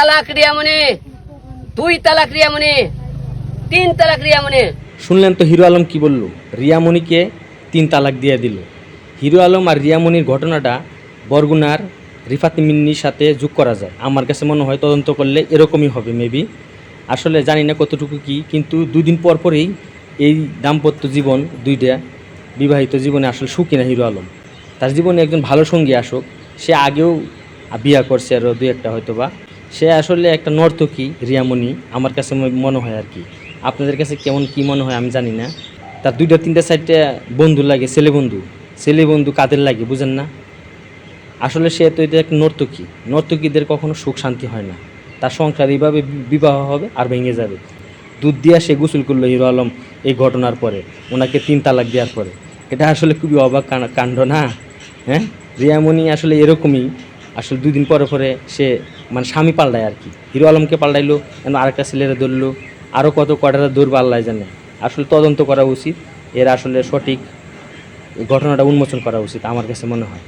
তালাক দুই তালাক তিন তালাক শুনলেন তো হিরো আলম কি বলল? রিয়ামণিকে তিন তালাক দিয়ে দিল। হিরো আলম আর রিয়ামণির ঘটনাটা বরগুনার রিফাতি মিন্নির সাথে যোগ করা যায়। আমার কাছে মনে হয় তদন্ত করলে এরকমই হবে, মেবি। আসলে জানি না কতটুকু কি, কিন্তু দুদিন পর পরেই এই দাম্পত্য জীবন দুইটা বিবাহিত জীবনে আসলে সুখী না হিরো আলম। তার জীবনে একজন ভালো সঙ্গী আসুক, সে আগেও বিয়া করছে আরও দুই একটা হয়তো বা সে আসলে একটা নর্তকী, রিয়ামণি, আমার কাছে মনে হয় আর কি। আপনাদের কাছে কেমন কি মনে হয় আমি জানি না। তার দুইটা, তিনটা সাইডে বন্ধু লাগে, ছেলে বন্ধু। ছেলে বন্ধু কাদের লাগে, বুঝেন না? আসলে সে তো এটা একটা নর্তকী। নর্তকীদের কখনো সুখ শান্তি হয় না। তার সংসার এইভাবে বিবাহ হবে আর ভেঙে যাবে। দুধ দিয়া সে গোসল করল হিরো আলম এই ঘটনার পরে। ওনাকে তিন তালাক দেওয়ার পরে। এটা আসলে খুবই অবাক কাণ্ড না? হ্যাঁ? রিয়ামণি আসলে এরকমই। আসলে দুদিন পরে পরে সে মানে স্বামী পাল্টায় আর কি। হিরো আলমকে পাল্টাইলো যেন আরেকটা ছেলেরা ধরলো আরও কত কটারা দূর পাল্লায় জানে। আসলে তদন্ত করা উচিত, এর আসলে সঠিক ঘটনাটা উন্মোচন করা উচিত, আমার কাছে মনে হয়।